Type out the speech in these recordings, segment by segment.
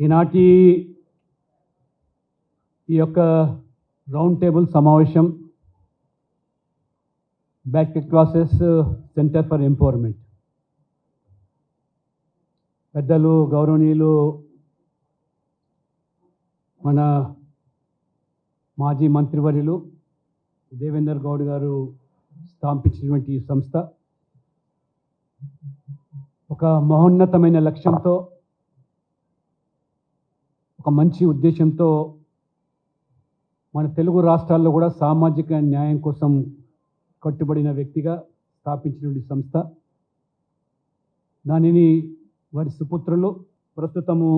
ఈనాటి ఈ యొక్క రౌండ్ టేబుల్ సమావేశం back classes centre for empowerment. పెద్దలు గౌరవనీయులు మన మాజీ మంత్రివర్యులు దేవేందర్ గౌడ్ గారు స్థాపించినటువంటి ఈ సంస్థ. ఒక మహోన్నతమైన లక్ష్యంతో ఒక మంచి ఉద్దేశంతో మన తెలుగు రాష్ట్రాల్లో కూడా సామాజిక న్యాయం కోసం కట్టుబడిన వ్యక్తిగా స్థాపించినటువంటి సంస్థ. దానిని వారి సుపుత్రులు ప్రస్తుతము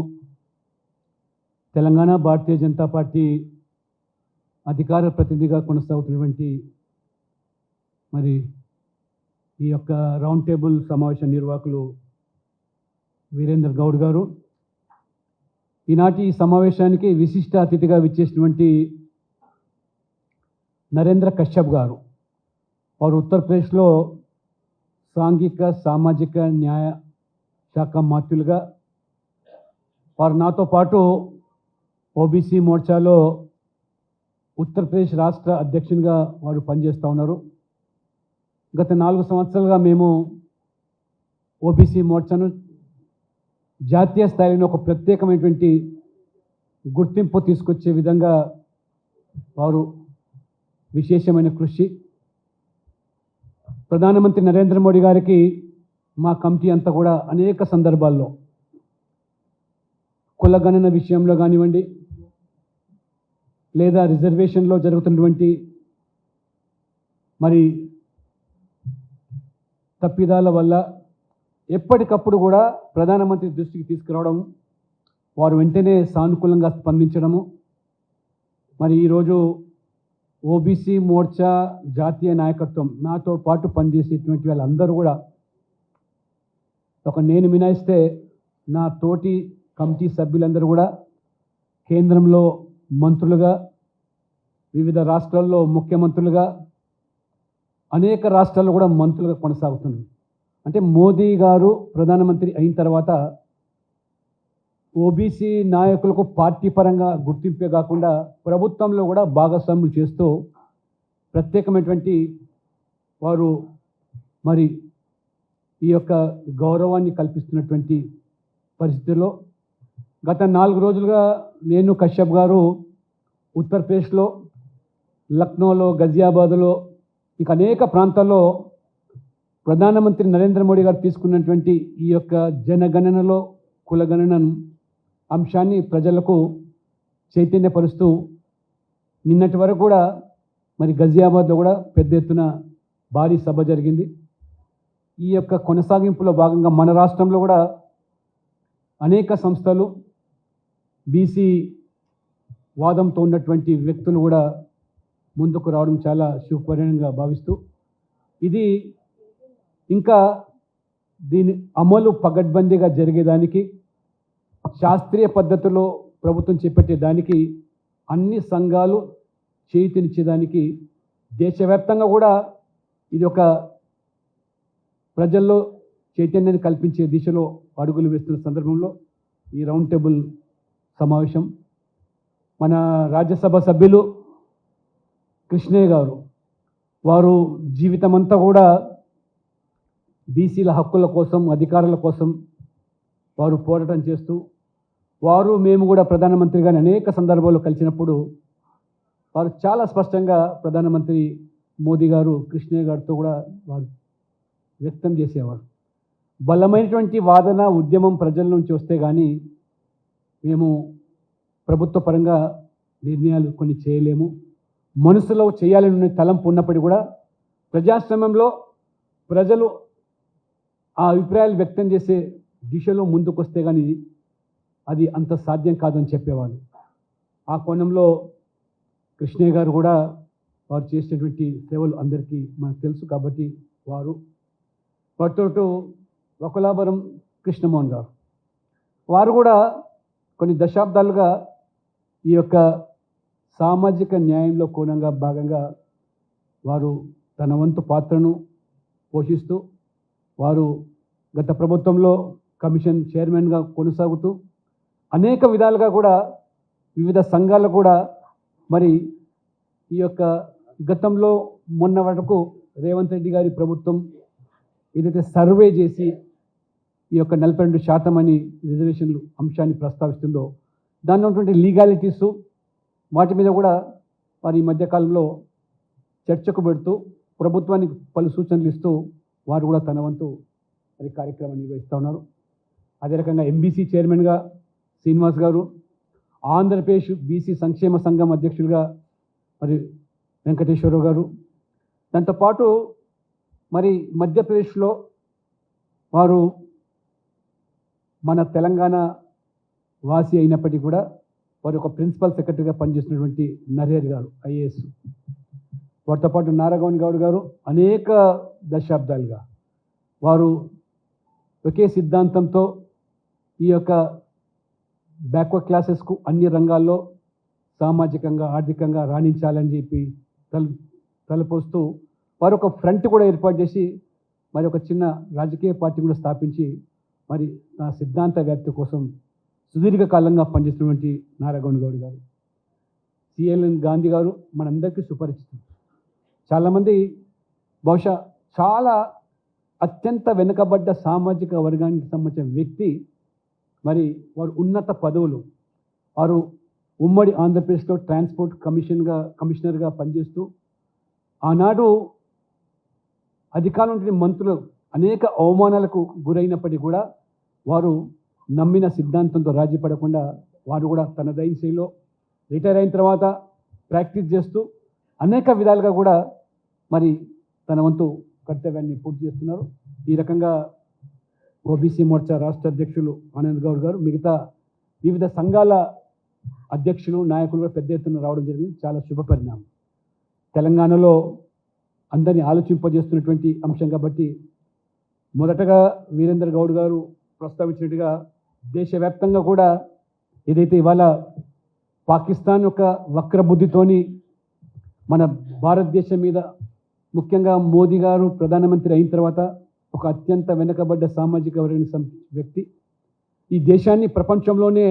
తెలంగాణ భారతీయ జనతా పార్టీ అధికార ప్రతినిధిగా కొనసాగుతున్నటువంటి మరి ఈ యొక్క రౌండ్ టేబుల్ సమావేశ నిర్వాహకులు వీరేందర్ గౌడ్ గారు. ఈనాటి ఈ సమావేశానికి విశిష్ట అతిథిగా విచ్చేసినటువంటి నరేంద్ర కశ్యప్ గారు. వారు ఉత్తరప్రదేశ్లో సాంఘిక సామాజిక న్యాయ శాఖ మాత్యులుగా వారు నాతో పాటు ఓబీసీ మోర్చాలో ఉత్తరప్రదేశ్ రాష్ట్ర అధ్యక్షునిగా వారు పనిచేస్తూ ఉన్నారు. గత నాలుగు సంవత్సరాలుగా మేము ఓబీసీ మోర్చాను జాతీయ స్థాయిలో ఒక ప్రత్యేకమైనటువంటి గుర్తింపు తీసుకొచ్చే విధంగా వారు విశేషమైన కృషి. ప్రధానమంత్రి నరేంద్ర మోడీ గారికి మా కమిటీ అంతా కూడా అనేక సందర్భాల్లో కులగణన విషయంలో కానివ్వండి లేదా రిజర్వేషన్లో జరుగుతున్నటువంటి మరి తప్పిదాల వల్ల ఎప్పటికప్పుడు కూడా ప్రధానమంత్రి దృష్టికి తీసుకురావడం వారు వెంటనే సానుకూలంగా స్పందించడము. మరి ఈరోజు ఓబీసీ మోర్చా జాతీయ నాయకత్వం నాతో పాటు పనిచేసేటువంటి వాళ్ళందరూ కూడా ఒక నేను మినాయిస్తే నా తోటి కమిటీ సభ్యులందరూ కూడా కేంద్రంలో మంత్రులుగా వివిధ రాష్ట్రాల్లో ముఖ్యమంత్రులుగా అనేక రాష్ట్రాల్లో కూడా మంత్రులుగా కొనసాగుతున్నారు. అంటే మోదీ గారు ప్రధానమంత్రి అయిన తర్వాత ఓబీసీ నాయకులకు పార్టీ పరంగా గుర్తింపే కాకుండా ప్రభుత్వంలో కూడా భాగస్వాములు చేస్తూ ప్రత్యేకమైనటువంటి వారు మరి ఈ యొక్క గౌరవాన్ని కల్పిస్తున్నటువంటి పరిస్థితుల్లో గత నాలుగు రోజులుగా నేను కశ్యప్ గారు ఉత్తరప్రదేశ్లో లక్నోలో గజియాబాద్లో ఇక అనేక ప్రాంతాల్లో ప్రధానమంత్రి నరేంద్ర మోడీ గారు తీసుకున్నటువంటి ఈ యొక్క జనగణనలో కులగణన అంశాన్ని ప్రజలకు చైతన్యపరుస్తూ నిన్నటి వరకు కూడా మరి గజియాబాద్లో కూడా పెద్ద ఎత్తున భారీ సభ జరిగింది. ఈ యొక్క కొనసాగింపులో భాగంగా మన రాష్ట్రంలో కూడా అనేక సంస్థలు బీసీ వాదంతో ఉన్నటువంటి వ్యక్తులు కూడా ముందుకు రావడం చాలా శుభపరిణంగా భావిస్తూ ఇది ఇంకా దీని అమలు పగడ్బందీగా జరిగేదానికి శాస్త్రీయ పద్ధతిలో ప్రభుత్వం చేపట్టే దానికి అన్ని సంఘాలు చేతినిచ్చేదానికి దేశవ్యాప్తంగా కూడా ఇది ఒక ప్రజల్లో చైతన్యాన్ని కల్పించే దిశలో అడుగులు వేస్తున్న సందర్భంలో ఈ రౌండ్ టేబుల్ సమావేశం మన రాజ్యసభ సభ్యులు కృష్ణయ్య గారు వారు జీవితమంతా కూడా బీసీల హక్కుల కోసం అధికారుల కోసం వారు పోరాటం చేస్తూ వారు మేము కూడా ప్రధానమంత్రి గారిని అనేక సందర్భాల్లో కలిసినప్పుడు వారు చాలా స్పష్టంగా ప్రధానమంత్రి మోదీ గారు కృష్ణయ్య గారితో కూడా వారు వ్యక్తం చేసేవారు. బలమైనటువంటి వాదన ఉద్యమం ప్రజల నుంచి వస్తే కానీ మేము ప్రభుత్వ పరంగా నిర్ణయాలు కొన్ని చేయలేము. మనసులో చేయాలని తలంపు ఉన్నప్పటికీ కూడా ప్రజాస్వామ్యంలో ప్రజలు ఆ అభిప్రాయాలు వ్యక్తం చేసే దిశలో ముందుకొస్తే కానీ అది అంత సాధ్యం కాదని చెప్పేవాళ్ళు. ఆ కోణంలో కృష్ణయ్య గారు కూడా వారు చేసినటువంటి సేవలు అందరికీ మనకు తెలుసు కాబట్టి వారు. వాటితో వకులాభరం కృష్ణమోహన్ గారు. వారు కూడా కొన్ని దశాబ్దాలుగా ఈ యొక్క సామాజిక న్యాయంలో కోణంగా భాగంగా వారు తన వంతు పాత్రను పోషిస్తూ వారు గత ప్రభుత్వంలో కమిషన్ చైర్మన్గా కొనసాగుతూ అనేక విధాలుగా కూడా వివిధ సంఘాలు కూడా మరి ఈ యొక్క గతంలో మొన్న వరకు రేవంత్ రెడ్డి గారి ప్రభుత్వం ఏదైతే సర్వే చేసి ఈ యొక్క నలభై రెండు శాతం అని రిజర్వేషన్లు అంశాన్ని ప్రస్తావిస్తుందో దానిలో ఉన్నటువంటి లీగాలిటీస్ వాటి మీద కూడా వారి ఈ మధ్యకాలంలో చర్చకు పెడుతూ ప్రభుత్వానికి పలు సూచనలు ఇస్తూ వారు కూడా తన వంతు మరి కార్యక్రమాన్ని నిర్వహిస్తూ ఉన్నారు. అదే రకంగా ఎంబీసీ చైర్మన్గా శ్రీనివాస్ గారు ఆంధ్రప్రదేశ్ బీసీ సంక్షేమ సంఘం అధ్యక్షులుగా మరి వెంకటేశ్వరరావు గారు. దాంతోపాటు మరి మధ్యప్రదేశ్లో వారు మన తెలంగాణ వాసి అయినప్పటికీ కూడా వారు ఒక ప్రిన్సిపల్ సెక్రటరీగా పనిచేస్తున్నటువంటి నరేర్ గారు ఐఏఎస్. వారితో పాటు నారాగౌన్ గౌడ్ గారు అనేక దశాబ్దాలుగా వారు ఒకే సిద్ధాంతంతో ఈ యొక్క బ్యాక్వర్డ్ క్లాసెస్కు అన్ని రంగాల్లో సామాజికంగా ఆర్థికంగా రాణించాలని చెప్పి తల తలపోస్తూ వారు ఒక ఫ్రంట్ కూడా ఏర్పాటు చేసి మరి ఒక చిన్న రాజకీయ పార్టీ కూడా స్థాపించి మరి నా సిద్ధాంత వ్యాప్తి కోసం సుదీర్ఘకాలంగా పనిచేస్తున్నటువంటి నారాగౌన్ గౌడ్ గారు. సిఎల్ఎన్ గాంధీ గారు మనందరికీ సుపరిచితం చాలామంది బహుశా చాలా అత్యంత వెనుకబడ్డ సామాజిక వర్గానికి సంబంధించిన వ్యక్తి మరి వారు ఉన్నత పదవులు. వారు ఉమ్మడి ఆంధ్రప్రదేశ్లో ట్రాన్స్పోర్ట్ కమిషన్గా కమిషనర్గా పనిచేస్తూ ఆనాడు అధికారంలో మంత్రులు అనేక అవమానాలకు గురైనప్పటికీ కూడా వారు నమ్మిన సిద్ధాంతంతో రాజీ పడకుండా వారు కూడా తన దైన శైలిలో రిటైర్ అయిన తర్వాత ప్రాక్టీస్ చేస్తూ అనేక విధాలుగా కూడా మరి తన వంతు కర్తవ్యాన్ని పూర్తి చేస్తున్నారు. ఈ రకంగా ఓబీసీ మోర్చా రాష్ట్ర అధ్యక్షులు ఆనంద్ గౌడ్ గారు మిగతా వివిధ సంఘాల అధ్యక్షులు నాయకులు పెద్ద ఎత్తున రావడం జరిగింది. చాలా శుభ పరిణామం. తెలంగాణలో అందరినీ ఆలోచింపజేస్తున్నటువంటి అంశం కాబట్టి మొదటగా వీరేంద్ర గౌడ్ గారు ప్రస్తావించినట్టుగా దేశవ్యాప్తంగా కూడా ఏదైతే ఇవాళ పాకిస్తాన్ యొక్క వక్రబుద్ధితోని మన భారతదేశం మీద ముఖ్యంగా మోదీ గారు ప్రధానమంత్రి అయిన తర్వాత ఒక అత్యంత వెనుకబడ్డ సామాజిక వర్గ వ్యక్తి. ఈ దేశాన్ని ప్రపంచంలోనే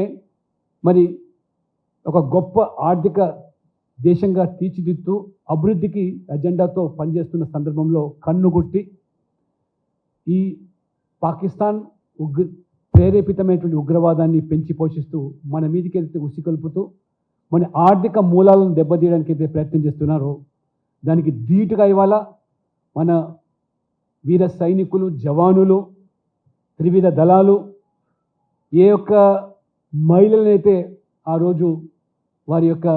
మరి ఒక గొప్ప ఆర్థిక దేశంగా తీర్చిదిద్దుతూ అభివృద్ధికి అజెండాతో పనిచేస్తున్న సందర్భంలో కన్నుగుట్టి ఈ పాకిస్తాన్ ఉగ్ర ప్రేరేపితమైనటువంటి ఉగ్రవాదాన్ని పెంచి పోషిస్తూ మన మీదికి అయితే ఉసికొల్పుతూ మన ఆర్థిక మూలాలను దెబ్బతీయడానికి అయితే ప్రయత్నం చేస్తున్నారో. దానికి ధీటుగా ఇవాళ మన వీర సైనికులు జవానులు త్రివిధ దళాలు ఏ యొక్క మహిళలనైతే ఆ రోజు వారి యొక్క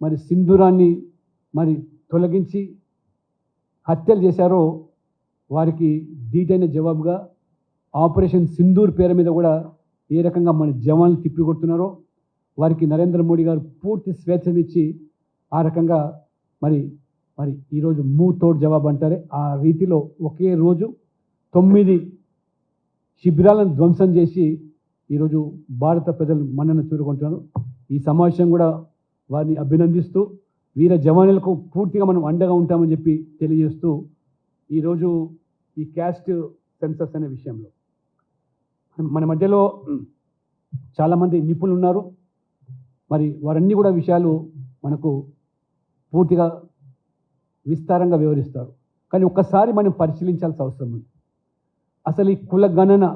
మరి సింధూరాన్ని మరి తొలగించి హత్యలు చేశారో వారికి ధీటైన జవాబుగా ఆపరేషన్ సింధూర్ పేరు మీద కూడా ఏ రకంగా మన జవాన్లు తిప్పికొడుతున్నారో వారికి నరేంద్ర మోడీ గారు పూర్తి స్వేచ్ఛనిచ్చి ఆ రకంగా మరి మరి ఈరోజు మూ తోడ్ జవాబు అంటారే. ఆ రీతిలో ఒకే రోజు తొమ్మిది శిబిరాలను ధ్వంసం చేసి ఈరోజు భారత ప్రజలు మన్నను చూరుకుంటున్నారు. ఈ సమావేశం కూడా వారిని అభినందిస్తూ వీర జవానులకు పూర్తిగా మనం అండగా ఉంటామని చెప్పి తెలియజేస్తూ ఈరోజు ఈ క్యాస్ట్ సెన్సస్ అనే విషయంలో. మన మధ్యలో చాలామంది నిపుణులు ఉన్నారు మరి వారన్నీ కూడా విషయాలు మనకు పూర్తిగా విస్తారంగా వివరిస్తారు. కానీ ఒక్కసారి మనం పరిశీలించాల్సిన అవసరం ఉంది. అసలు ఈ కుల గణన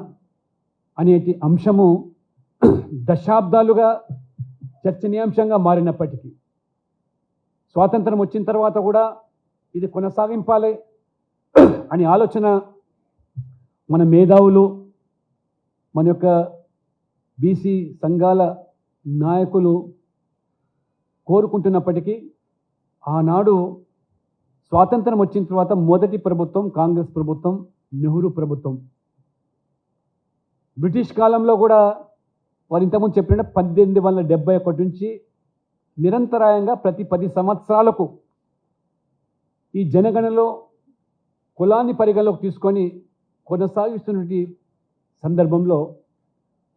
అనేటి అంశము దశాబ్దాలుగా చర్చనీయాంశంగా మారినప్పటికీ స్వాతంత్రం వచ్చిన తర్వాత కూడా ఇది కొనసాగింపాలి అని ఆలోచన మన మేధావులు మన యొక్క బీసీ సంఘాల నాయకులు కోరుకుంటున్నప్పటికీ ఆనాడు స్వాతంత్రం వచ్చిన తర్వాత మొదటి ప్రభుత్వం కాంగ్రెస్ ప్రభుత్వం నెహ్రూ ప్రభుత్వం. బ్రిటిష్ కాలంలో కూడా వారు ఇంతకుముందు చెప్పిన పద్దెనిమిది వందల డెబ్బై ఒకటి నుంచి నిరంతరాయంగా ప్రతి పది సంవత్సరాలకు ఈ జనగణలో కులాన్ని పరిగణలోకి తీసుకొని కొనసాగిస్తున్న సందర్భంలో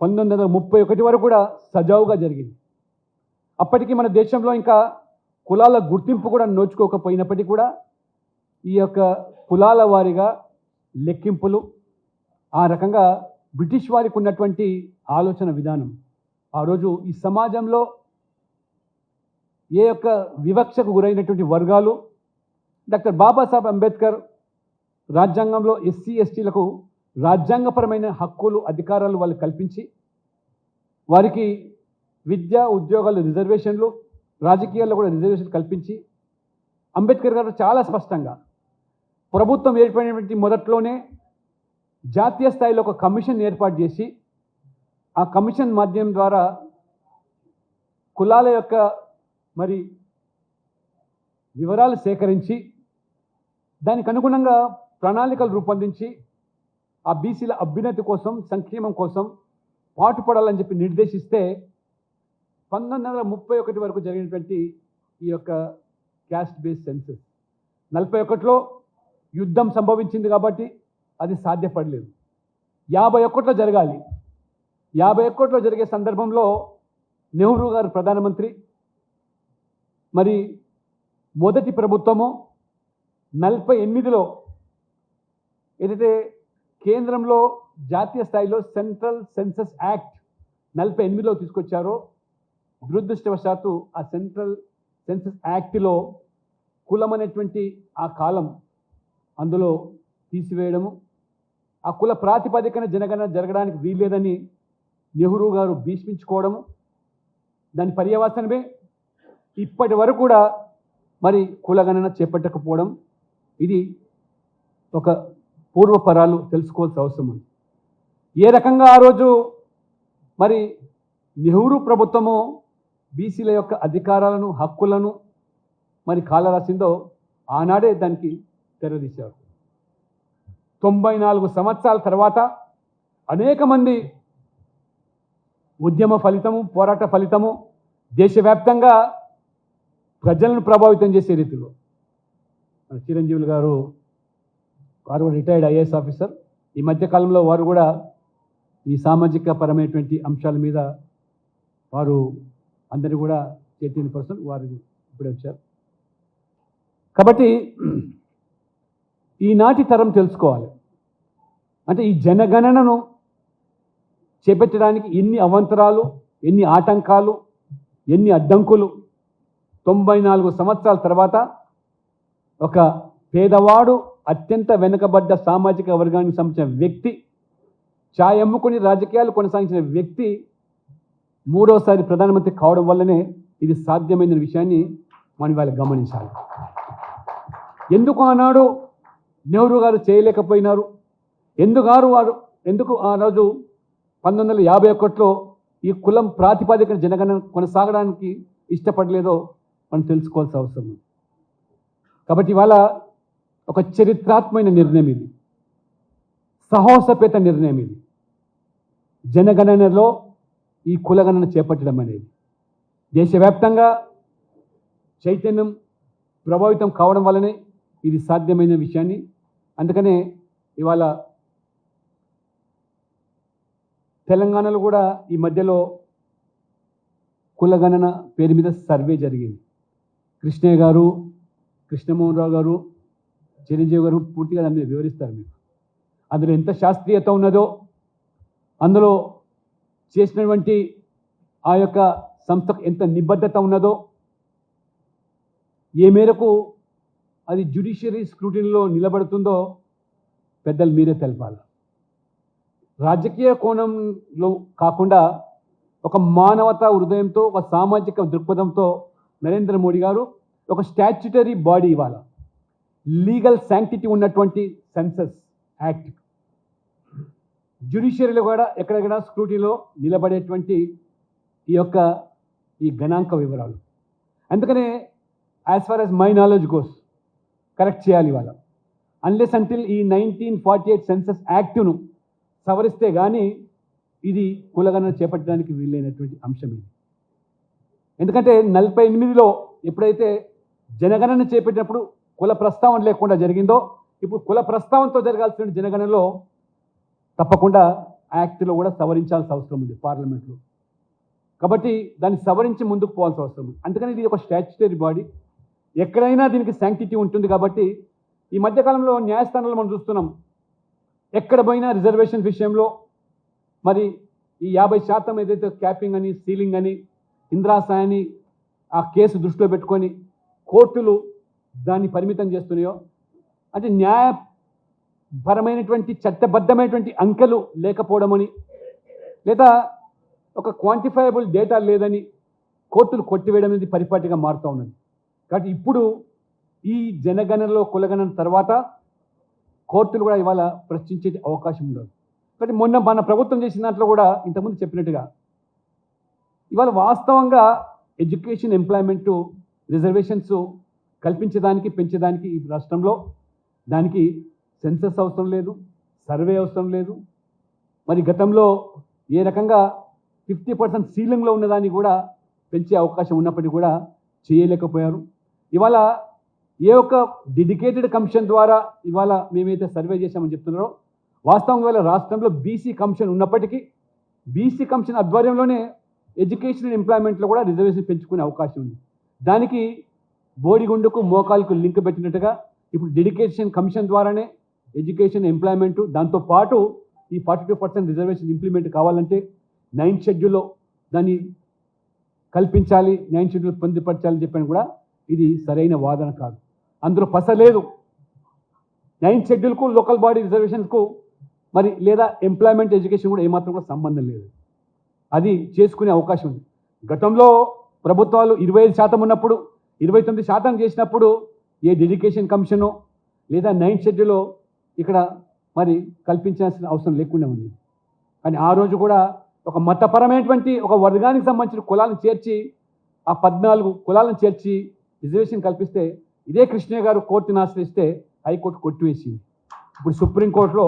పంతొమ్మిది వందల ముప్పై ఒకటి వరకు కూడా సజావుగా జరిగింది. అప్పటికి మన దేశంలో ఇంకా కులాల గుర్తింపు కూడా నోచుకోకపోయినప్పటికీ కూడా ఈ యొక్క కులాల వారిగా లెక్కింపులు ఆ రకంగా బ్రిటిష్ వారికి ఉన్నటువంటి ఆలోచన విధానం. ఆ రోజు ఈ సమాజంలో ఏ యొక్క వివక్షకు గురైనటువంటి వర్గాలు డాక్టర్ బాబాసాహెబ్ అంబేద్కర్ రాజ్యాంగంలో ఎస్సీ ఎస్టీలకు రాజ్యాంగపరమైన హక్కులు అధికారాలు వాళ్ళు కల్పించి వారికి విద్య ఉద్యోగాలు రిజర్వేషన్లు రాజకీయాల్లో కూడా రిజర్వేషన్ కల్పించి అంబేద్కర్ గారు చాలా స్పష్టంగా ప్రభుత్వం ఏర్పడినటువంటి మొదట్లోనే జాతీయ స్థాయిలో ఒక కమిషన్ ఏర్పాటు చేసి ఆ కమిషన్ మాధ్యమం ద్వారా కులాల యొక్క మరి వివరాలు సేకరించి దానికి అనుగుణంగా ప్రణాళికలు రూపొందించి ఆ బీసీల అభ్యున్నతి కోసం సంక్షేమం కోసం పాటుపడాలని చెప్పి నిర్దేశిస్తే పంతొమ్మిది వందల ముప్పై ఒకటి వరకు జరిగినటువంటి ఈ యొక్క క్యాస్ట్ బేస్ సెన్సెస్. నలభై ఒకటిలో యుద్ధం సంభవించింది కాబట్టి అది సాధ్యపడలేదు. యాభై ఒకటిలో జరగాలి. యాభై ఒకటిలో జరిగే సందర్భంలో నెహ్రూ గారు ప్రధానమంత్రి మరి మొదటి ప్రభుత్వము నలభై ఎనిమిదిలో ఏదైతే కేంద్రంలో జాతీయ స్థాయిలో సెంట్రల్ సెన్సస్ యాక్ట్ నలభై ఎనిమిదిలో తీసుకొచ్చారో దురదృష్టవశాత్తు ఆ సెంట్రల్ సెన్సస్ యాక్ట్లో కులం అనేటువంటి ఆ కాలం అందులో తీసివేయడము ఆ కుల ప్రాతిపదికన జనగణన జరగడానికి వీల్లేదని నెహ్రూ గారు భీష్మించుకోవడము దాని పర్యవసనమే ఇప్పటి వరకు కూడా మరి కులగణన చేపట్టకపోవడం ఇది ఒక పూర్వపరాలు తెలుసుకోవాల్సిన అవసరం ఉంది. ఏ రకంగా ఆ రోజు మరి నెహ్రూ ప్రభుత్వము బీసీల యొక్క అధికారాలను హక్కులను మరి కాలరాసిందో ఆనాడే దానికి తెరదీశారు. తొంభై నాలుగు సంవత్సరాల తర్వాత అనేక మంది ఉద్యమ ఫలితము పోరాట ఫలితము దేశవ్యాప్తంగా ప్రజలను ప్రభావితం చేసే రీతిలో. చిరంజీవులు గారు వారు కూడా రిటైర్డ్ ఐఏఎస్ ఆఫీసర్ ఈ మధ్యకాలంలో వారు కూడా ఈ సామాజిక పరమైనటువంటి అంశాల మీద వారు అందరూ కూడా చైతన్య పర్సన్ వారు ఇప్పుడే వచ్చారు. కాబట్టి ఈనాటి తరం తెలుసుకోవాలి. అంటే ఈ జనగణనను చేపట్టడానికి ఎన్ని అవంతరాలు ఎన్ని ఆటంకాలు ఎన్ని అడ్డంకులు తొంభై నాలుగు సంవత్సరాల తర్వాత ఒక పేదవాడు అత్యంత వెనుకబడ్డ సామాజిక వర్గానికి సంబంధించిన వ్యక్తి ఛాయ్ అమ్ముకుని రాజకీయాలు కొనసాగించిన వ్యక్తి మూడోసారి ప్రధానమంత్రి కావడం వల్లనే ఇది సాధ్యమైన విషయాన్ని మనం ఇవాళ గమనించాలి. ఎందుకు ఆనాడు నెహ్రూ గారు చేయలేకపోయినారు? ఎందుగారు వారు ఎందుకు ఆ రోజు పంతొమ్మిది వందల యాభై ఒకటిలో ఈ కులం ప్రాతిపదికన జనగణన కొనసాగడానికి ఇష్టపడలేదో మనం తెలుసుకోవాల్సిన అవసరం ఉంది. కాబట్టి ఇవాళ ఒక చరిత్రాత్మైన నిర్ణయం ఇది. సాహసపేత నిర్ణయం ఇది. జనగణనలో ఈ కులగణన చేపట్టడం అనేది. దేశవ్యాప్తంగా చైతన్యం ప్రభావితం కావడం వల్లనే ఇది సాధ్యమైన విషయాన్ని. అందుకనే ఇవాళ తెలంగాణలో కూడా ఈ మధ్యలో కులగణన పేరు మీద సర్వే జరిగింది. కృష్ణయ్య గారు కృష్ణమోహన్ రావు గారు చిరంజీవి గారు పూర్తిగా దాన్ని వివరిస్తారు మీకు. అందులో ఎంత శాస్త్రీయత ఉన్నదో అందులో చేసినటువంటి ఆ యొక్క సంస్థకు ఎంత నిబద్ధత ఉన్నదో ఏ మేరకు అది జ్యుడిషియరీ స్క్రూటినీలో నిలబడుతుందో పెద్దలు మీరే తెలపాలి. రాజకీయ కోణంలో కాకుండా ఒక మానవతా హృదయంతో ఒక సామాజిక దృక్పథంతో నరేంద్ర మోడీ గారు ఒక స్టాచ్యుటరీ బాడీ ఇవ్వాలి. లీగల్ శాంక్టిటీ ఉన్నటువంటి సెన్సస్ యాక్ట్. జ్యుడిషియరీలో కూడా ఎక్కడెక్కడ స్క్రూటీలో నిలబడేటువంటి ఈ యొక్క ఈ గణాంక వివరాలు. అందుకనే as far as my knowledge goes correct చేయాలి ఇవాళ అన్లెస్ అంటిల్ ఈ నైన్టీన్ ఫార్టీ ఎయిట్ సెన్సస్ యాక్ట్ను సవరిస్తే కానీ ఇది కులగణన చేపట్టడానికి వీలైనటువంటి అంశం ఇది. ఎందుకంటే నలభై ఎనిమిదిలో ఎప్పుడైతే జనగణన చేపట్టినప్పుడు కుల ప్రస్తావన లేకుండా జరిగిందో ఇప్పుడు కుల ప్రస్తావనతో జరగాల్సిన జనగణనలో తప్పకుండా యాక్ట్లో కూడా సవరించాల్సిన అవసరం ఉంది పార్లమెంట్లో. కాబట్టి దాన్ని సవరించి ముందుకు పోవాల్సిన అవసరం ఉంది. అందుకని ఇది ఒక స్టాచ్యుటరీ బాడీ. ఎక్కడైనా దీనికి శాంక్టిటీ ఉంటుంది కాబట్టి ఈ మధ్యకాలంలో న్యాయస్థానంలో మనం చూస్తున్నాం. ఎక్కడ పోయినా రిజర్వేషన్ విషయంలో మరి ఈ యాభై శాతం ఏదైతే క్యాపింగ్ అని సీలింగ్ అని ఇంద్రాసాయని ఆ కేసు దృష్టిలో పెట్టుకొని కోర్టులు దాన్ని పరిమితం చేస్తున్నాయో? అంటే న్యాయపరమైనటువంటి చట్టబద్ధమైనటువంటి అంకెలు లేకపోవడమని లేదా ఒక క్వాంటిఫైయబుల్ డేటా లేదని కోర్టులు కొట్టివేయడం అనేది పరిపాటిగా మారుతూ ఉన్నది. కాబట్టి ఇప్పుడు ఈ జనగణనలో కులగణన తర్వాత కోర్టులు కూడా ఇవాళ ప్రశ్నించే అవకాశం ఉండదు. కాబట్టి మొన్న మన ప్రభుత్వం చేసిన దాంట్లో కూడా ఇంతకుముందు చెప్పినట్టుగా ఇవాళ వాస్తవంగా ఎడ్యుకేషన్ ఎంప్లాయ్మెంటు రిజర్వేషన్స్ కల్పించడానికి పెంచడానికి ఈ రాష్ట్రంలో దానికి సెన్సస్ అవసరం లేదు సర్వే అవసరం లేదు. మరి గతంలో ఏ రకంగా ఫిఫ్టీ పర్సెంట్ సీలింగ్లో ఉన్నదాన్ని కూడా పెంచే అవకాశం ఉన్నప్పటికీ కూడా చేయలేకపోయారు. ఇవాళ ఏ ఒక్క డెడికేటెడ్ కమిషన్ ద్వారా ఇవాళ మేమైతే సర్వే చేశామని చెప్తున్నారో వాస్తవంగా ఇవాళ రాష్ట్రంలో బీసీ కమిషన్ ఉన్నప్పటికీ బీసీ కమిషన్ ఆధ్వర్యంలోనే ఎడ్యుకేషన్ అండ్ ఎంప్లాయ్మెంట్లో కూడా రిజర్వేషన్ పెంచుకునే అవకాశం ఉంది. దానికి బోడిగుండుకు మోకాలకు లింక్ పెట్టినట్టుగా ఇప్పుడు డెడికేషన్ కమిషన్ ద్వారానే ఎడ్యుకేషన్ ఎంప్లాయ్మెంట్ దాంతో పాటు ఈ forty two percent reservation implement కావాలంటే నైన్త్ షెడ్యూల్లో దాన్ని కల్పించాలి నైన్త్ షెడ్యూల్ పొందుపరచాలని చెప్పాను కూడా ఇది సరైన వాదన కాదు. అందులో పస లేదు. నైన్త్ షెడ్యూల్కు లోకల్ బాడీ రిజర్వేషన్స్కు మరి లేదా ఎంప్లాయ్మెంట్ ఎడ్యుకేషన్ కూడా ఏమాత్రం కూడా సంబంధం లేదు. అది చేసుకునే అవకాశం ఉంది. గతంలో ప్రభుత్వాలు ఇరవై ఐదు శాతం ఉన్నప్పుడు ఇరవై తొమ్మిది శాతం చేసినప్పుడు ఏ డెడికేషన్ కమిషను లేదా నైన్త్ షెడ్యూలో ఇక్కడ మరి కల్పించాల్సిన అవసరం లేకుండా ఉంది. కానీ ఆ రోజు కూడా ఒక మతపరమైనటువంటి ఒక వర్గానికి సంబంధించిన కులాలను చేర్చి ఆ పద్నాలుగు కులాలను చేర్చి రిజర్వేషన్ కల్పిస్తే ఇదే కృష్ణయ్య గారు కోర్టును ఆశ్రయిస్తే హైకోర్టు కొట్టివేసింది. ఇప్పుడు సుప్రీంకోర్టులో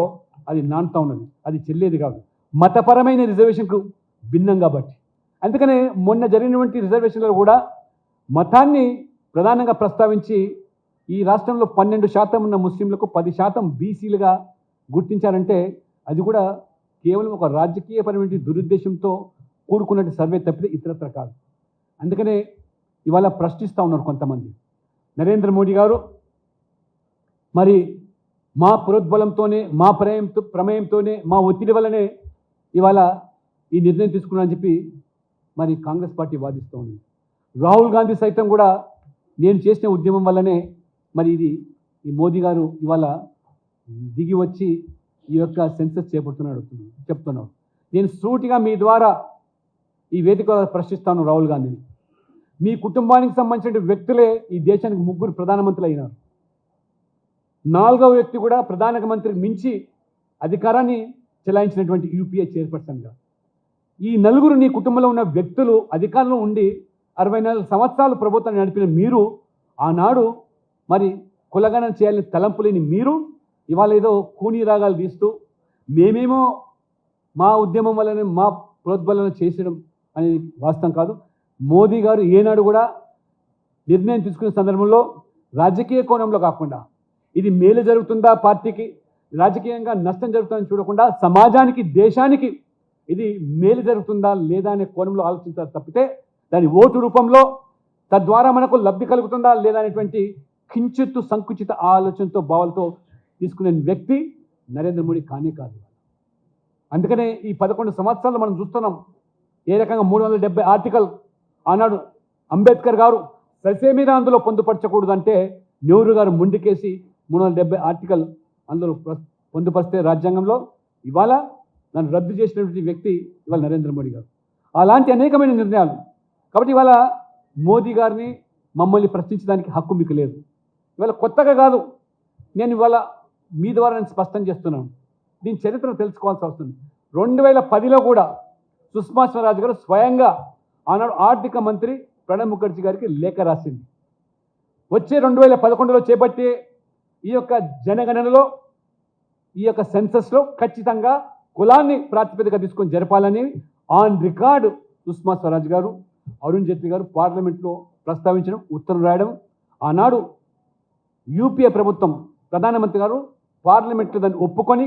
అది నానుతా ఉన్నది. అది చెల్లేది కాదు. మతపరమైన రిజర్వేషన్కు భిన్నం కాబట్టి. అందుకనే మొన్న జరిగినటువంటి రిజర్వేషన్లో కూడా మతాన్ని ప్రధానంగా ప్రస్తావించి ఈ రాష్ట్రంలో పన్నెండు శాతం ఉన్న ముస్లింలకు పది శాతం బీసీలుగా గుర్తించారంటే అది కూడా కేవలం ఒక రాజకీయపరమైన దురుద్దేశంతో కూడుకున్నట్టు సర్వే తప్పితే ఇతరత్ర కాదు. అందుకనే ఇవాళ ప్రశ్నిస్తూ ఉన్నారు కొంతమంది. నరేంద్ర మోడీ గారు మరి మా ప్రోద్బలంతోనే మా ప్రమేయంతో ప్రమేయంతోనే మా ఒత్తిడి వల్లనే ఇవాళ ఈ నిర్ణయం తీసుకున్నానని చెప్పి మరి కాంగ్రెస్ పార్టీ వాదిస్తూ ఉంది. రాహుల్ గాంధీ సైతం కూడా నేను చేసిన ఉద్యమం వల్లనే మరి ఇది ఈ మోదీ గారు ఇవాళ దిగి వచ్చి ఈ యొక్క సెన్సస్ చేపడుతున్నాడు చెప్తున్నాడు. నేను సూటిగా మీ ద్వారా ఈ వేదిక ప్రశ్నిస్తాను రాహుల్ గాంధీని. మీ కుటుంబానికి సంబంధించిన వ్యక్తులే ఈ దేశానికి ముగ్గురు ప్రధానమంత్రులు అయినారు. నాలుగవ వ్యక్తి కూడా ప్రధానమంత్రి మించి అధికారాన్ని చెలాయించినటువంటి యూపీఏ చైర్పర్సన్గా. ఈ నలుగురు నీ కుటుంబంలో ఉన్న వ్యక్తులు అధికారంలో ఉండి అరవై నాలుగు సంవత్సరాలు ప్రభుత్వాన్ని నడిపిన మీరు ఆనాడు మరి కులగణన చేయాలని తలంపు లేని మీరు ఇవాళ ఏదో కూనీ రాగాలు తీస్తూ మేమేమో మా ఉద్యమం వల్లనే మా ప్రోద్బలన చేసడం అనేది వాస్తవం కాదు. మోదీ గారు ఏనాడు కూడా నిర్ణయం తీసుకునే సందర్భంలో రాజకీయ కోణంలో కాకుండా ఇది మేలు జరుగుతుందా పార్టీకి రాజకీయంగా నష్టం జరుగుతుందని చూడకుండా సమాజానికి దేశానికి ఇది మేలు జరుగుతుందా లేదా అనే కోణంలో ఆలోచించాలి తప్పితే దాని ఓటు రూపంలో తద్వారా మనకు లబ్ధి కలుగుతుందా లేదా అనేటువంటి కించిత్తు సంకుచిత ఆలోచనతో భావాలతో తీసుకునే వ్యక్తి నరేంద్ర మోడీ కానే కాదు అందుకనే ఈ పదకొండు సంవత్సరాలు మనం చూస్తున్నాం. ఏ రకంగా మూడు వందల డెబ్బై ఆర్టికల్ ఆనాడు అంబేద్కర్ గారు ససేమీరా అందులో పొందుపరచకూడదు అంటే నెహ్రూ గారు ముందుకేసి మూడు వందల డెబ్బై ఆర్టికల్ అందులో ప్ర- పొందుపరిస్తే రాజ్యాంగంలో ఇవాళ నన్ను రద్దు చేసినటువంటి వ్యక్తి ఇవాళ నరేంద్ర మోడీ గారు. అలాంటి అనేకమైన నిర్ణయాలు కాబట్టి ఇవాళ మోదీ గారిని మమ్మల్ని ప్రశ్నించడానికి హక్కు మీకు లేదు. ఇవాళ కొత్తగా కాదు నేను ఇవాళ మీ ద్వారా నేను స్పష్టం చేస్తున్నాను. దీని చరిత్ర తెలుసుకోవాల్సి వస్తుంది రెండు వేల పదిలో కూడా సుష్మా స్వరాజ్ గారు స్వయంగా ఆనాడు ఆర్థిక మంత్రి ప్రణబ్ ముఖర్జీ గారికి లేఖ రాసింది. వచ్చే రెండు వేల పదకొండులో చేపట్టే ఈ యొక్క జనగణనలో ఈ యొక్క సెన్సస్లో ఖచ్చితంగా కులాన్ని ప్రాతిపదిక తీసుకొని జరపాలని ఆన్ రికార్డు సుష్మా స్వరాజ్ గారు అరుణ్ జైట్లీ గారు పార్లమెంట్లో ప్రస్తావించడం ఉత్తరం రాయడం ఆనాడు యూపీఏ ప్రభుత్వం ప్రధానమంత్రి గారు పార్లమెంట్లో దాన్ని ఒప్పుకొని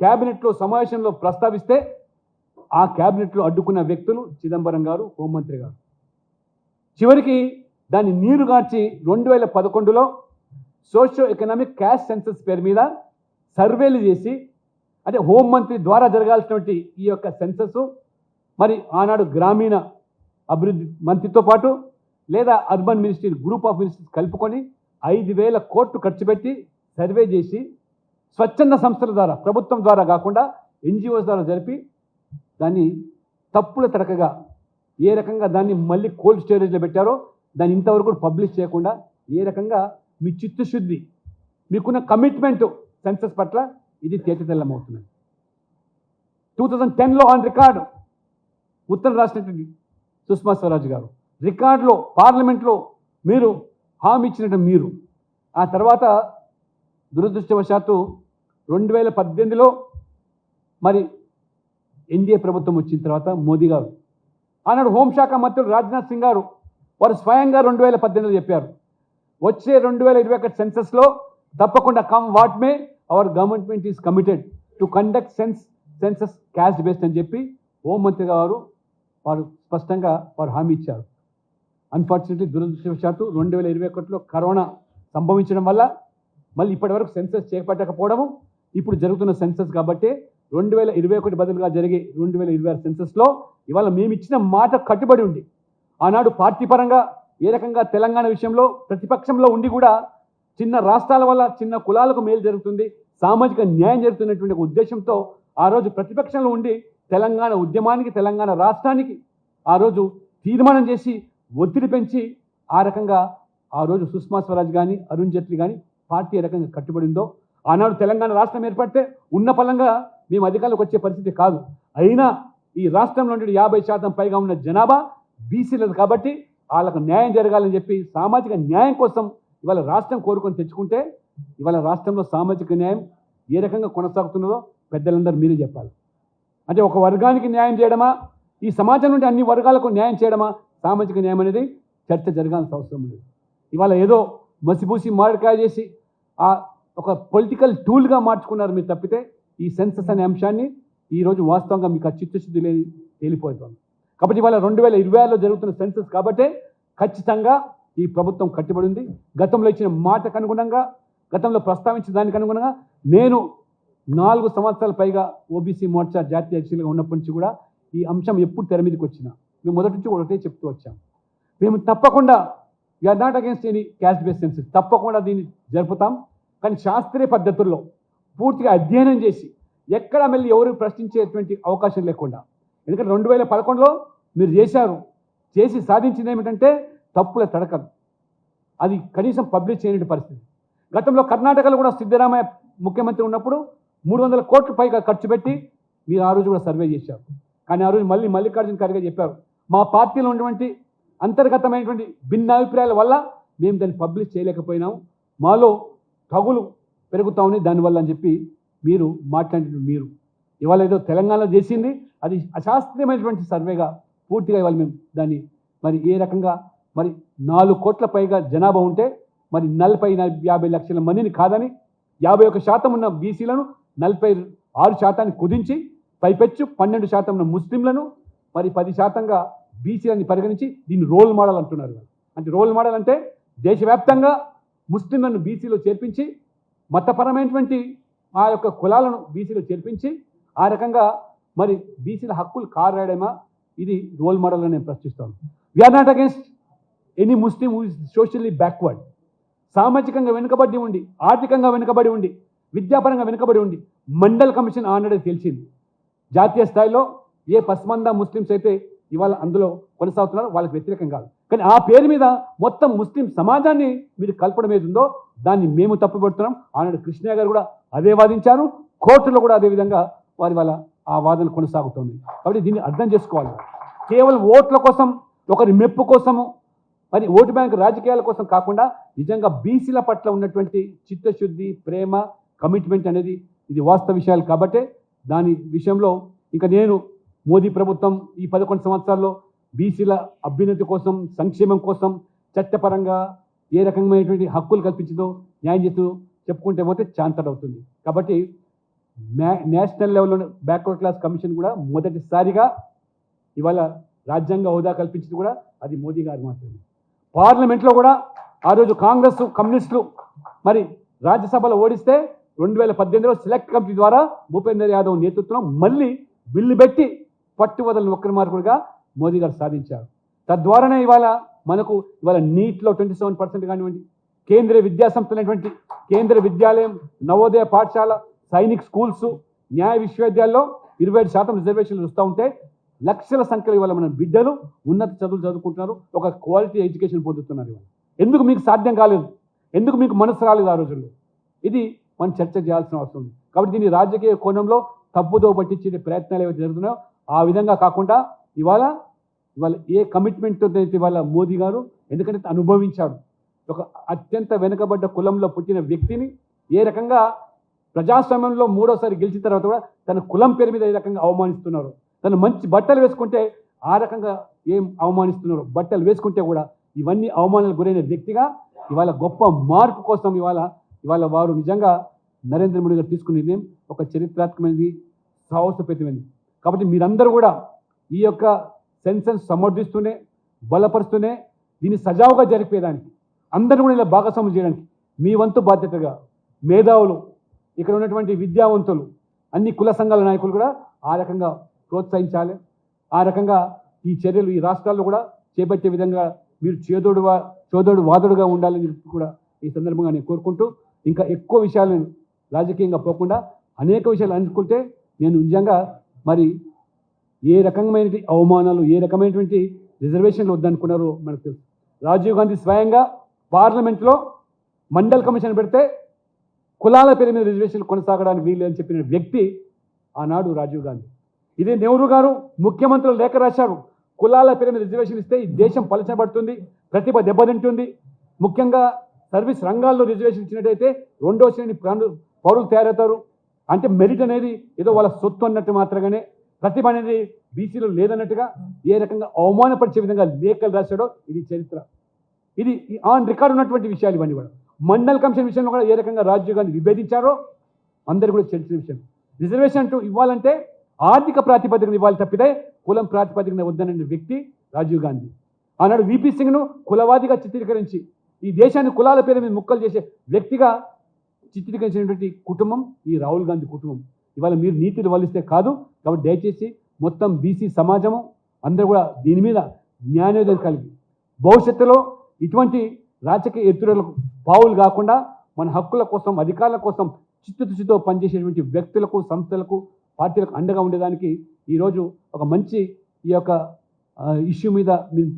క్యాబినెట్లో సమావేశంలో ప్రస్తావిస్తే ఆ క్యాబినెట్లో అడ్డుకున్న వ్యక్తులు చిదంబరం గారు హోంమంత్రి గారు. చివరికి దాన్ని నీరుగార్చి రెండు వేల పదకొండులో సోషియో ఎకనామిక్ క్యాష్ సెన్సస్ పేరు మీద సర్వేలు చేసి అంటే హోంమంత్రి ద్వారా జరగాల్సినటువంటి ఈ యొక్క సెన్సస్ మరి ఆనాడు గ్రామీణ అభివృద్ధి మంత్రితో పాటు లేదా urban ministry group of ministries కలుపుకొని ఐదు వేల కోట్లు ఖర్చు పెట్టి సర్వే చేసి స్వచ్ఛంద సంస్థల ద్వారా ప్రభుత్వం ద్వారా కాకుండా ఎన్జిఓస్ ద్వారా జరిపి దాన్ని తప్పుల తడకగా ఏ రకంగా దాన్ని మళ్ళీ కోల్డ్ స్టోరేజ్లో పెట్టారో దాన్ని ఇంతవరకు కూడా పబ్లిష్ చేయకుండా ఏ రకంగా మీ చిత్తశుద్ధి మీకున్న కమిట్మెంట్ సెన్సస్ పట్ల ఇది తేటతెల్లమవుతున్నది. టూ థౌజండ్ టెన్లో ఆన్ రికార్డు ఉత్తరం రాసినటువంటి సుష్మా స్వరాజ్ గారు. రికార్డులో పార్లమెంట్లో మీరు హామీ ఇచ్చినట్టు మీరు. ఆ తర్వాత దురదృష్టవశాత్తు రెండు వేల పద్దెనిమిదిలో మరి ఎన్డీఏ ప్రభుత్వం వచ్చిన తర్వాత మోదీ గారు. ఆనాడు హోంశాఖ మంత్రులు రాజ్నాథ్ సింగ్ గారు వారు స్వయంగా రెండు వేల పద్దెనిమిదిలో చెప్పారు. వచ్చే రెండు వేల ఇరవై ఒకటి సెన్సస్లో తప్పకుండా come what may our government is committed to conduct sense census caste based అని చెప్పి హోంమంత్రి గారు వారు స్పష్టంగా వారు హామీ ఇచ్చారు. అన్ఫార్చునేట్లీ దురదృష్టవశాత్తు రెండు వేల ఇరవై ఒకటిలో కరోనా సంభవించడం వల్ల మళ్ళీ ఇప్పటివరకు సెన్సస్ చేపట్టకపోవడము ఇప్పుడు జరుగుతున్న సెన్సస్ కాబట్టి రెండు వేల ఇరవై ఒకటి బదులుగా జరిగే రెండు వేల ఇరవై ఆరు సెన్సస్లో ఇవాళ మేము ఇచ్చిన మాట కట్టుబడి ఉంది. ఆనాడు పార్టీ పరంగా ఏ రకంగా తెలంగాణ విషయంలో ప్రతిపక్షంలో ఉండి కూడా చిన్న రాష్ట్రాల వల్ల చిన్న కులాలకు మేలు జరుగుతుంది సామాజిక న్యాయం జరుగుతున్నటువంటి ఉద్దేశంతో ఆ రోజు ప్రతిపక్షంలో ఉండి తెలంగాణ ఉద్యమానికి తెలంగాణ రాష్ట్రానికి ఆ రోజు తీర్మానం చేసి ఒత్తిడి పెంచి ఆ రకంగా ఆ రోజు సుష్మా స్వరాజ్ కానీ అరుణ్ జైట్లీ కానీ పార్టీ ఏ రకంగా కట్టుబడిందో ఆనాడు తెలంగాణ రాష్ట్రం ఏర్పడితే ఉన్న పలంగా మేము అధికారులకు వచ్చే పరిస్థితి కాదు. అయినా ఈ రాష్ట్రంలో ఉండే యాభై శాతం పైగా ఉన్న జనాభా బీసీలది కాబట్టి వాళ్ళకు న్యాయం జరగాలని చెప్పి సామాజిక న్యాయం కోసం ఇవాళ రాష్ట్రం కోరుకొని తెచ్చుకుంటే ఇవాళ రాష్ట్రంలో సామాజిక న్యాయం ఏ రకంగా కొనసాగుతున్నదో పెద్దలందరూ మీరే చెప్పాలి. అంటే ఒక వర్గానికి న్యాయం చేయడమా? ఈ సమాజం నుండి అన్ని వర్గాలకు న్యాయం చేయడమా? సామాజిక న్యాయం అనేది చర్చ జరగాల్సిన అవసరం లేదు. ఇవాళ ఏదో మసిపూసి మారకాయ చేసి ఆ ఒక పొలిటికల్ టూల్గా మార్చుకున్నారు మీరు తప్పితే ఈ సెన్సస్ అనే అంశాన్ని ఈరోజు వాస్తవంగా మీకు ఆ చిత్తశుద్ధి లేని తేలిపోతుంది. కాబట్టి ఇవాళ రెండు వేల ఇరవై ఆరులో జరుగుతున్న సెన్సస్ కాబట్టే ఖచ్చితంగా ఈ ప్రభుత్వం కట్టుబడి ఉంది. గతంలో ఇచ్చిన మాటకు అనుగుణంగా గతంలో ప్రస్తావించిన దానికి అనుగుణంగా నేను నాలుగు సంవత్సరాల పైగా ఓబీసీ మోర్చా జాతీయ అధ్యక్షులుగా ఉన్నప్పటి నుంచి కూడా ఈ అంశం ఎప్పుడు తెర మీదకి వచ్చినా మేము మొదటి నుంచి ఒకటే చెప్తూ వచ్చాం. మేము తప్పకుండా we are not against any caste base census తప్పకుండా దీన్ని జరుపుతాం. కానీ శాస్త్రీయ పద్ధతుల్లో పూర్తిగా అధ్యయనం చేసి ఎక్కడ మళ్ళీ ఎవరు ప్రశ్నించేటువంటి అవకాశం లేకుండా ఎందుకంటే రెండు వేల పదకొండులో మీరు చేశారు. చేసి సాధించింది ఏమిటంటే తప్పుల తడకం. అది కనీసం పబ్లిష్ చేయని పరిస్థితి. గతంలో కర్ణాటకలో కూడా సిద్ధరామయ్య ముఖ్యమంత్రి ఉన్నప్పుడు మూడు వందల కోట్ల పైగా ఖర్చు పెట్టి మీరు ఆ రోజు కూడా సర్వే చేశారు. కానీ ఆ రోజు మళ్ళీ మల్లికార్జున ఖర్గే చెప్పారు మా పార్టీలో ఉన్నటువంటి అంతర్గతమైనటువంటి భిన్నాభిప్రాయాల వల్ల మేము దాన్ని పబ్లిష్ చేయలేకపోయినాం. మాలో తగులు పెరుగుతామని దానివల్ల అని చెప్పి మీరు మాట్లాడిన మీరు. ఇవాళ ఏదో తెలంగాణలో చేసింది అది అశాస్త్రీయమైనటువంటి సర్వేగా పూర్తిగా ఇవాళ మేము దాన్ని మరి ఏ రకంగా మరి నాలుగు కోట్ల పైగా జనాభా ఉంటే మరి నలభై నలభై యాభై లక్షల మందిని కాదని యాభై ఒక శాతం ఉన్న బీసీలను నలభై ఆరు శాతాన్ని కుదించి పైపెచ్చు పన్నెండు శాతం ముస్లింలను మరి పది శాతంగా బీసీలని పరిగణించి దీన్ని రోల్ మోడల్ అంటున్నారు అంటే రోల్ మోడల్ అంటే దేశవ్యాప్తంగా ముస్లింలను బీసీలో చేర్పించి మతపరమైనటువంటి ఆ యొక్క కులాలను బీసీలో చేర్పించి ఆ రకంగా మరి బీసీల హక్కులు కారాడేమా? ఇది రోల్ మోడల్గా నేను ప్రశ్నిస్తాను. We are not against any Muslim who is socially backward సామాజికంగా వెనుకబడి ఉండి ఆర్థికంగా వెనుకబడి ఉండి విద్యాపరంగా వెనుకబడి ఉండి మండల్ కమిషన్ ఆనాడే తెలిసింది జాతీయ స్థాయిలో ఏ పస్మంద ముస్లిమ్స్ అయితే ఇవాళ అందులో కొనసాగుతున్నారో వాళ్ళకి వ్యతిరేకం కాదు. కానీ ఆ పేరు మీద మొత్తం ముస్లిం సమాజాన్ని మీరు కలపడం ఏది ఉందో దాన్ని మేము తప్పుపడుతున్నాం. ఆనాడు కృష్ణయ్య గారు కూడా అదే వాదించారు. కోర్టులో కూడా అదే విధంగా వారి వాళ్ళ ఆ వాదన కొనసాగుతోంది కాబట్టి దీన్ని అర్థం చేసుకోవాలి. కేవలం ఓట్ల కోసం ఒకరి మెప్పు కోసము మరి ఓటు బ్యాంక్ రాజకీయాల కోసం కాకుండా నిజంగా బీసీల పట్ల ఉన్నటువంటి చిత్తశుద్ధి ప్రేమ కమిట్మెంట్ అనేది ఇది వాస్తవ విషయాలు కాబట్టే దాని విషయంలో ఇంకా నేను మోదీ ప్రభుత్వం ఈ పదకొండు సంవత్సరాల్లో బీసీల అభ్యున్నతి కోసం సంక్షేమం కోసం చట్టపరంగా ఏ రకమైనటువంటి హక్కులు కల్పించిందో న్యాయం చేస్తూ చెప్పుకుంటే పోతే చాంతడ్ అవుతుంది. కాబట్టి నే నేషనల్ లెవెల్లో బ్యాక్వర్డ్ క్లాస్ కమిషన్ కూడా మొదటిసారిగా ఇవాళ రాజ్యాంగ హోదా కల్పించింది కూడా అది మోదీ గారు మాత్రమే. పార్లమెంట్లో కూడా ఆ రోజు కాంగ్రెస్ కమ్యూనిస్టులు మరి రాజ్యసభలో ఓడిస్తే రెండు వేల పద్దెనిమిదిలో సెలెక్ట్ కమిటీ ద్వారా భూపేందర్ యాదవ్ నేతృత్వం మళ్ళీ బిల్లు పెట్టి పట్టువదలని ఒక్కరి మార్కుడుగా మోదీ గారు సాధించారు. తద్వారానే ఇవాళ మనకు ఇవాళ నీట్లో ట్వంటీ సెవెన్ పర్సెంట్ కానివ్వండి కేంద్రీయ విద్యాసంస్థలైనటువంటి కేంద్ర విద్యాలయం నవోదయ పాఠశాల సైనిక్ స్కూల్స్ న్యాయ విశ్వవిద్యాలయంలో ఇరవై ఐదు శాతం రిజర్వేషన్లు వస్తూ ఉంటే లక్షల సంఖ్యలో ఇవాళ మన బిడ్డలు ఉన్నత చదువులు చదువుకుంటున్నారు ఒక క్వాలిటీ ఎడ్యుకేషన్ పొందుతున్నారు ఇవాళ. ఎందుకు మీకు సాధ్యం కాలేదు? ఎందుకు మీకు మనసు రాలేదు ఆ రోజుల్లో? ఇది మనం చర్చ చేయాల్సిన అవసరం ఉంది. కాబట్టి దీన్ని రాజకీయ కోణంలో తప్పుదో పట్టించే ప్రయత్నాలు ఏవైతే జరుగుతున్నాయో ఆ విధంగా కాకుండా ఇవాళ ఇవాళ ఏ కమిట్మెంట్ అయితే ఇవాళ మోదీ గారు ఎందుకంటే అనుభవించాడు. ఒక అత్యంత వెనుకబడ్డ కులంలో పుట్టిన వ్యక్తిని ఏ రకంగా ప్రజాస్వామ్యంలో మూడోసారి గెలిచిన తర్వాత కూడా తన కులం పేరు మీద ఏ రకంగా అవమానిస్తున్నారు. తను మంచి బట్టలు వేసుకుంటే ఆ రకంగా ఏం అవమానిస్తున్నారు? బట్టలు వేసుకుంటే కూడా ఇవన్నీ అవమానాలకు గురైన వ్యక్తిగా ఇవాళ గొప్ప మార్పు కోసం ఇవాళ ఇవాళ వారు నిజంగా నరేంద్ర మోడీ గారు తీసుకున్న నిర్ణయం ఒక చరిత్రాత్మకమైనది సాహసపేతమైనది. కాబట్టి మీరందరూ కూడా ఈ యొక్క సెన్సెన్స్ సమర్థిస్తూనే బలపరుస్తూనే దీన్ని సజావుగా జరిపేదానికి అందరూ కూడా ఇలా భాగస్వామ్యం చేయడానికి మీ వంతు బాధ్యతగా మేధావులు ఇక్కడ ఉన్నటువంటి విద్యావంతులు అన్ని కుల సంఘాల నాయకులు కూడా ఆ రకంగా ప్రోత్సహించాలి. ఆ రకంగా ఈ చర్యలు ఈ రాష్ట్రాల్లో కూడా చేపట్టే విధంగా మీరు చేదోడు చోదోడు వాదోడుగా ఉండాలని కూడా ఈ సందర్భంగా నేను కోరుకుంటూ ఇంకా ఎక్కువ విషయాలను రాజకీయంగా పోకుండా అనేక విషయాలు అనుకుంటే నేను నిజంగా మరి ఏ రకమైన అవమానాలు ఏ రకమైనటువంటి రిజర్వేషన్లు వద్దనుకున్నారో మనకు తెలుసు. రాజీవ్ గాంధీ స్వయంగా పార్లమెంట్లో మండల్ కమిషన్ పెడితే కులాల పేరు మీద రిజర్వేషన్లు కొనసాగడానికి వీలు అని చెప్పిన వ్యక్తి ఆనాడు రాజీవ్ గాంధీ. ఇదే నెహ్రూ గారు ముఖ్యమంత్రులు లేఖ రాశారు. కులాల పేరు మీద రిజర్వేషన్ ఇస్తే ఈ దేశం పలచబడుతుంది ప్రతిభ దెబ్బతింటుంది. ముఖ్యంగా సర్వీస్ రంగాల్లో రిజర్వేషన్ ఇచ్చినట్టయితే రెండో శ్రేణి ప్రాణులు పౌరులు తయారవుతారు. అంటే మెరిట్ అనేది ఏదో వాళ్ళ సొత్తు అన్నట్టు మాత్రమే ప్రతిభ అనేది బీసీలో లేదన్నట్టుగా ఏ రకంగా అవమానపరిచే విధంగా లేఖలు రాశాడో ఇది చరిత్ర. ఇది ఆన్ రికార్డు ఉన్నటువంటి విషయాలు ఇవన్నీ కూడా. మండల్ కమిషన్ విషయంలో కూడా ఏ రకంగా రాజీవ్ గాంధీ విభేదించారో అందరు కూడా చరిత్ర విషయం. రిజర్వేషన్ అంటూ ఇవ్వాలంటే ఆర్థిక ప్రాతిపదికన ఇవ్వాలి తప్పితే కులం ప్రాతిపదికన వద్దనని వ్యక్తి రాజీవ్ గాంధీ. ఆనాడు విపి సింగ్ను కులవాదిగా చిత్రీకరించి ఈ దేశాన్ని కులాల పేరు మీద ముక్కలు చేసే వ్యక్తిగా చిత్రీకరించినటువంటి కుటుంబం ఈ రాహుల్ గాంధీ కుటుంబం. ఇవాళ మీరు నీతిని వల్లిస్తే కాదు కాబట్టి దయచేసి మొత్తం బీసీ సమాజము అందరూ కూడా దీని మీద జ్ఞానోదయం కలిగి. భవిష్యత్తులో ఇటువంటి రాజకీయ ఎత్తులకు పావులు కాకుండా మన హక్కుల కోసం అధికారుల కోసం చిత్తశుద్ధితో పనిచేసేటువంటి వ్యక్తులకు సంస్థలకు పార్టీలకు అండగా ఉండేదానికి ఈరోజు ఒక మంచి ఈ యొక్క ఇష్యూ మీద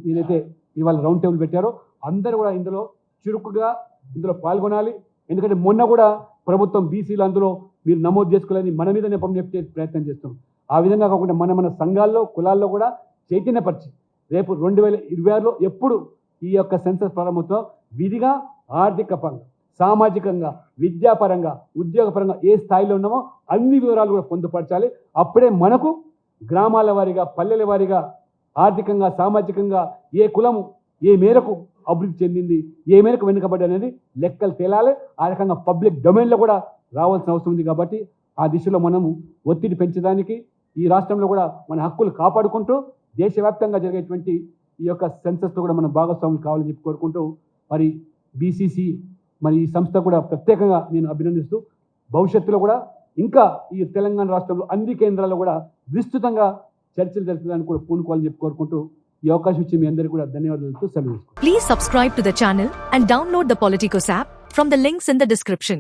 నేనైతే ఇవాళ రౌండ్ టేబుల్ పెట్టారో అందరూ కూడా ఇందులో చురుకుగా ఇందులో పాల్గొనాలి. ఎందుకంటే మొన్న కూడా ప్రభుత్వం బీసీలు అందులో మీరు నమోదు చేసుకోవాలని మన మీద నెపం చెప్పే ప్రయత్నం చేస్తున్నాం. ఆ విధంగా కాకుండా మన మన సంఘాల్లో కులాల్లో కూడా చైతన్యపరిచి రేపు రెండు వేల ఇరవై ఆరులో ఎప్పుడు ఈ యొక్క సెన్సస్ ప్రారంభంతో విధిగా ఆర్థిక పరంగా సామాజికంగా విద్యాపరంగా ఉద్యోగపరంగా ఏ స్థాయిలో ఉన్నామో అన్ని వివరాలు కూడా పొందుపరచాలి. అప్పుడే మనకు గ్రామాల వారీగా పల్లెల వారీగా ఆర్థికంగా సామాజికంగా ఏ కులము ఏ మేరకు అభివృద్ధి చెందింది ఏ మేరకు వెనుకబడి అనేది లెక్కలు తేలాలి. ఆ రకంగా పబ్లిక్ డొమైన్లో కూడా రావాల్సిన అవసరం ఉంది కాబట్టి ఆ దిశలో మనము ఒత్తిడి పెంచడానికి ఈ రాష్ట్రంలో కూడా మన హక్కులు కాపాడుకుంటూ దేశవ్యాప్తంగా జరిగేటువంటి ఈ యొక్క సెన్సస్లో కూడా మనం భాగస్వాములు కావాలని చెప్పి కోరుకుంటూ మరి బీసీసీ మరి ఈ సంస్థ కూడా ప్రత్యేకంగా నేను అభినందిస్తూ భవిష్యత్తులో కూడా ఇంకా ఈ తెలంగాణ రాష్ట్రంలో అన్ని కేంద్రాల్లో కూడా విస్తృతంగా చర్చలు జరుపుతానికి కూడా పూనుకోవాలని చెప్పి కోరుకుంటూ ఈ అవకాశం ఇచ్చి మీ అందరికీ కూడా ధన్యవాదాలతో సెలవు తీసుకుంటాను. Please subscribe to the channel and download the Politicos app from the links in the description.